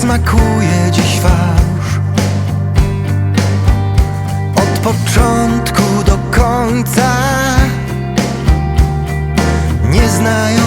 smakuje dziś fałsz Od początku do końca. Nie znają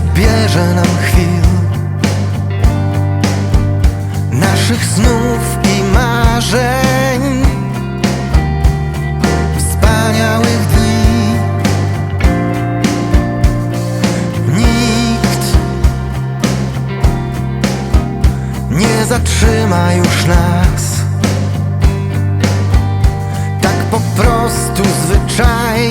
zabierze nam chwil Naszych snów i marzeń. Wspaniałych dni. Nikt nie zatrzyma już nas. Tak po prostu zwyczajnie